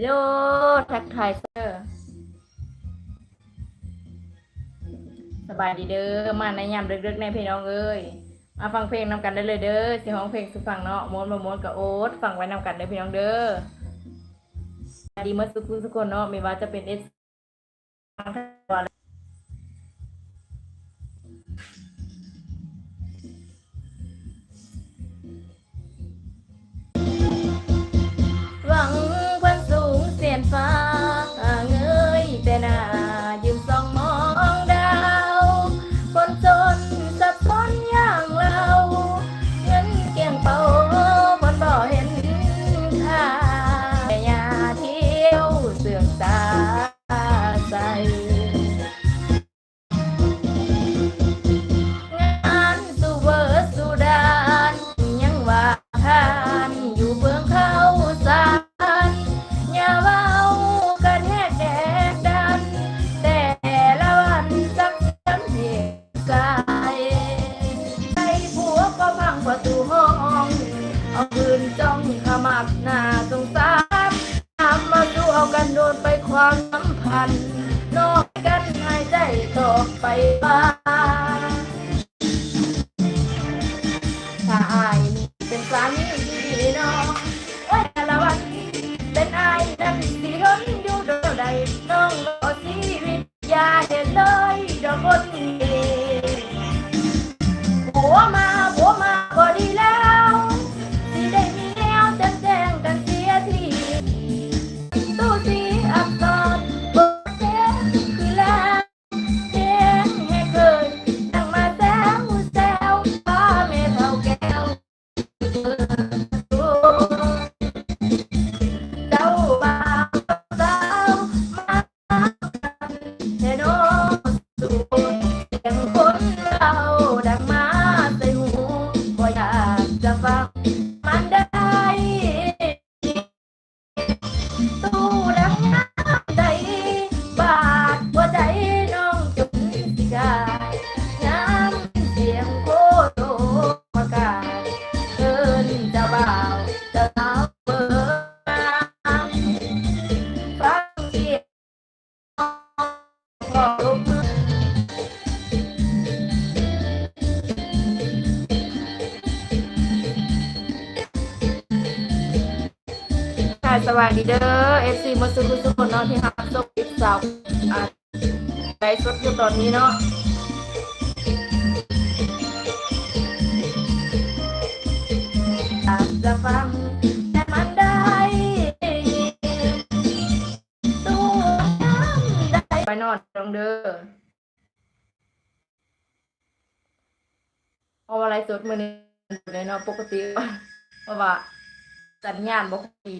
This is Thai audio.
โลทักทายเซอร์สบายดีเด้อมาในยามดึกๆในพี่น้องเอ้ยมาฟังเพลงนำกันได้เลยเด้อสิห้องเพลงสุฟังเนาะม้วนมาม้วนกับโอ๊ตฟังไว้นำกันเด้อพี่น้องเด้อดีเมื่อสุกุสุกคนเนาะไม่ว่าจะเป็นเอสห มับหน้าสงสารทำมาสู้เอากันโดนไปความสัมพันธ์นอกกันหายใจต่อไปบ้างถ้า ค่ะสวัสดีเด้อเอฟซีมาสุขุสุคนนอนที่ฮับโซบอีกสาวไลฟ์สดอยู่ตอนนี้เนาะอาจจะฟังแต่มันได้ตู้น้ำได้ไปนอนตรงเด้อเอาอะไรสดมือนี้เลยเนาะปกติเพราะว่าสัญญาณบ่ค่อยดี